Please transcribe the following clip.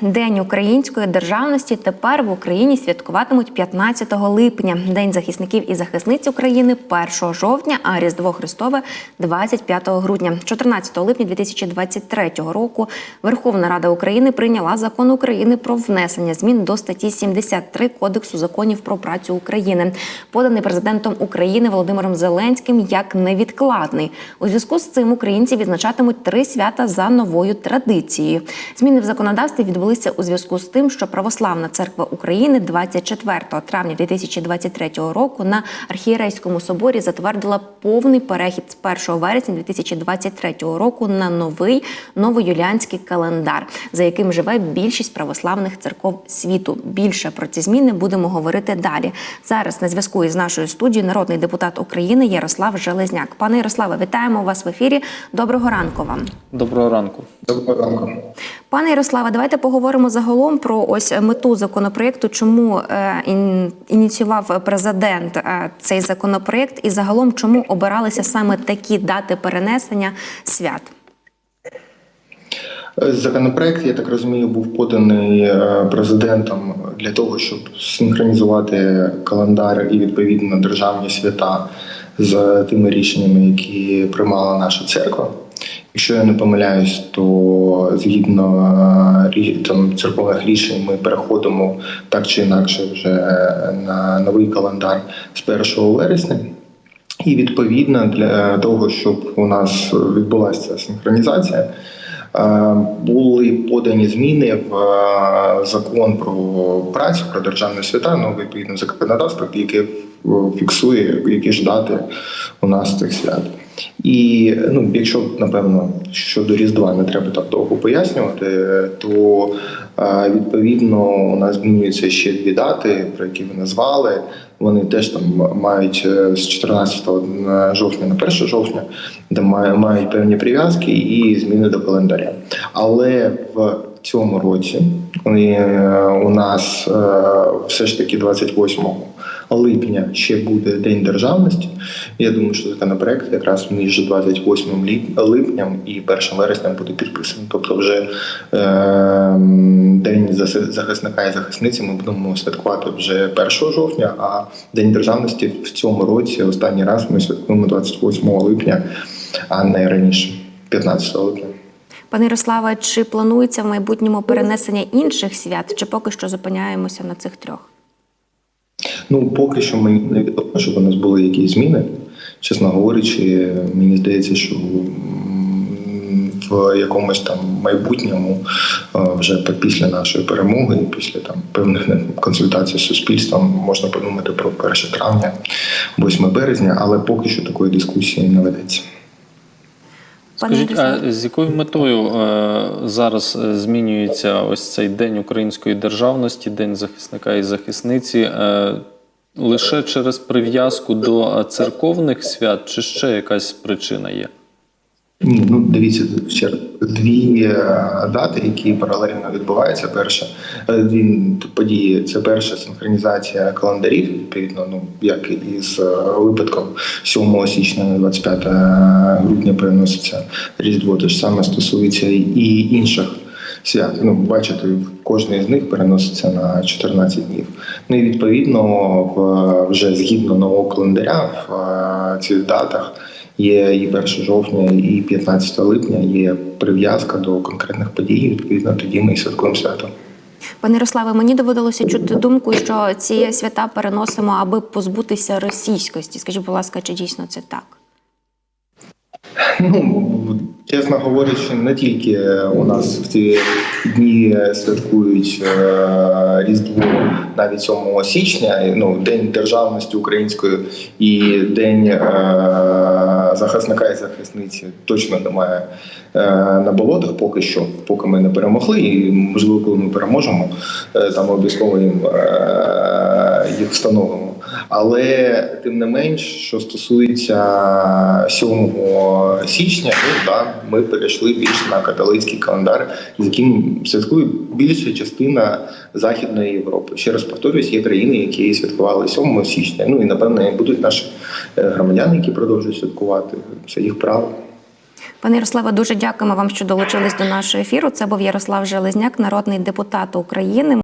День української державності тепер в Україні святкуватимуть 15 липня. День захисників і захисниць України 1 жовтня, а Різдво Христове 25 грудня. 14 липня 2023 року Верховна Рада України прийняла закон України про внесення змін до статті 73 Кодексу законів про працю України, поданий президентом України Володимиром Зеленським як невідкладний. У зв'язку з цим українці відзначатимуть три свята за новою традицією. Зміни в законодавстві відбулися у зв'язку з тим, що Православна церква України 24 травня 2023 року на архієрейському соборі затвердила повний перехід з 1 вересня 2023 року на новий новоюліанський календар, за яким живе більшість православних церков світу. Більше про ці зміни будемо говорити далі. Зараз на зв'язку із нашою студією народний депутат України Ярослав Железняк. Пане Ярославе, вітаємо вас в ефірі. Доброго ранку вам. Доброго ранку. Доброго ранку. Пане Ярославе, давайте поговоримо загалом про ось мету законопроекту, чому е, ініціював президент е, цей законопроект, і загалом чому обиралися саме такі дати перенесення свят. Законопроект, я так розумію, був поданий е, президентом для того, щоб синхронізувати календар і відповідно державні свята з тими рішеннями, які приймала наша церква. Якщо я не помиляюсь, то згідно е, там, церковних рішень ми переходимо так чи інакше вже на новий календар з 1 вересня. І відповідно для того, щоб у нас відбулася синхронізація, е, були подані зміни в е, закон про працю, про державні свята, ну відповідно законодавство, яке е, фіксує, які ж дати у нас цих свят. І ну, якщо напевно щодо Різдва не треба так довго пояснювати, то е, відповідно у нас змінюються ще дві дати, про які ви назвали. Вони теж там мають е, з 14 жовтня на 1 жовтня, де мають певні прив'язки і зміни до календаря. Але в цьому році е, у нас е, все ж таки 28 липня ще буде День державності. Я думаю, що законопроект якраз між 28 ліп- липнем і 1 вереснем буде підписаний. Тобто, вже е, День захисника і захисниці ми будемо святкувати вже 1 жовтня, а День державності в цьому році останній раз ми святкуємо 28 липня, а не раніше, 15 липня. Пане Ярославе, чи планується в майбутньому перенесення інших свят, чи поки що зупиняємося на цих трьох? Ну, поки що мені не відомо, щоб у нас були якісь зміни. Чесно говорячи, мені здається, що в якомусь там майбутньому, е, вже після нашої перемоги, після там певних консультацій з суспільством, можна подумати про 1 травня, 8 березня, але поки що такої дискусії не ведеться. Скажіть, а з якою метою е, зараз е, змінюється ось цей День української державності, День захисника і захисниці? Е, лише через прив'язку до е, церковних свят, чи ще якась причина є? Ні, ну дивіться ще дві е, дати, які паралельно відбуваються. Перша е, дві події. Це перша синхронізація календарів, відповідно, ну як і з е, випадком 7 січня на 25 грудня переноситься Різдво. Те ж саме стосується і інших. Свят, ну бачите, кожен з них переноситься на 14 днів. Ну і відповідно, вже згідно нового календаря в цих датах є і 1 жовтня, і 15 липня є прив'язка до конкретних подій. Відповідно, тоді ми і святкуємо свято. Пане Ярославе, мені доводилося чути думку, що ці свята переносимо, аби позбутися російськості. Скажіть, будь ласка, чи дійсно це так? Ну, чесно говорячи, не тільки у нас в ці дні святкують е, Різдво навіть 7 січня, ну, День державності української і День е, захисника і захисниці точно немає е, на болотах поки що, поки ми не перемогли. І можливо, коли ми переможемо, е, там обов'язково їм е, їх встановимо. Але тим не менш, що стосується 7 січня, ну да, ми перейшли більше на католицький календар, з яким святкує більша частина Західної Європи. Ще раз повторюсь, є країни, які святкували 7 січня. Ну і напевно будуть наші е, громадяни, які продовжують святкувати. Це їх право. Пане Ярославе, дуже дякуємо вам, що долучились до нашого ефіру. Це був Ярослав Железняк, народний депутат України.